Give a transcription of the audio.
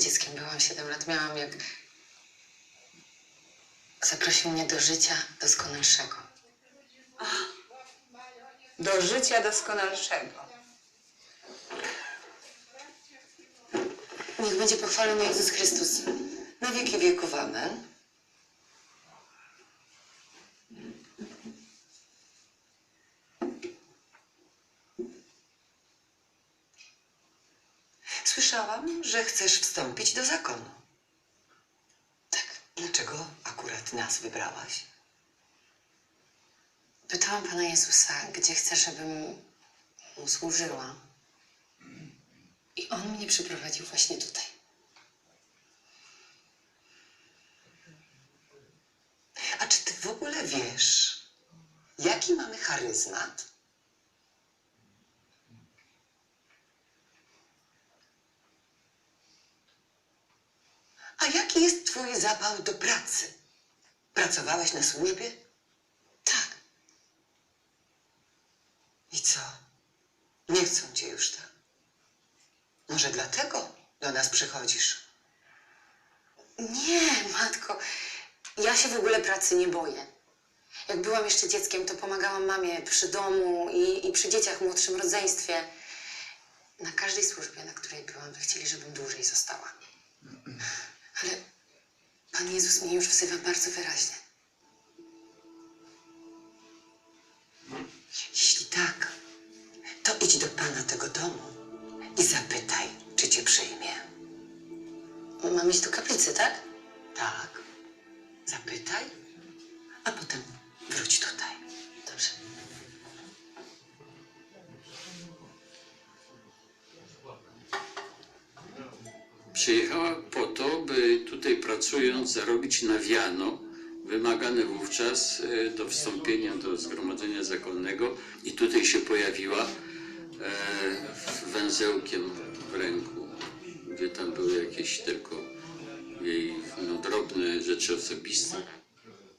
dzieckiem byłam, 7 lat miałam, jak zaprosił mnie do życia doskonalszego. Do życia doskonalszego. Niech będzie pochwalony Jezus Chrystus. Na wieki wieków amen. Słyszałam, że chcesz wstąpić do zakonu. Tak. Dlaczego akurat nas wybrałaś? Pytałam Pana Jezusa, gdzie chce, żebym Mu służyła. I On mnie przyprowadził właśnie tutaj. A czy ty w ogóle wiesz, jaki mamy charyzmat? A jaki jest twój zapał do pracy? Pracowałeś na służbie? Tak. I co? Nie chcą cię już tak. Może dlatego do nas przychodzisz? Nie, matko. Ja się w ogóle pracy nie boję. Jak byłam jeszcze dzieckiem, to pomagałam mamie przy domu i, i przy dzieciach w młodszym rodzeństwie. Na każdej służbie, na której byłam, chcieli, żebym dłużej została. Jezus mnie już wzywa bardzo wyraźnie. Jeśli tak, to idź do pana tego domu i zapytaj, czy cię przyjmie. Mam iść do kaplicy, tak? Tak, zapytaj, a potem wróć tutaj. Dobrze. Przyjechała po to, by tutaj pracując zarobić na wiano wymagane wówczas e, do wstąpienia do zgromadzenia zakonnego i tutaj się pojawiła e, węzełkiem w ręku, gdzie tam były jakieś tylko jej no, drobne rzeczy osobiste.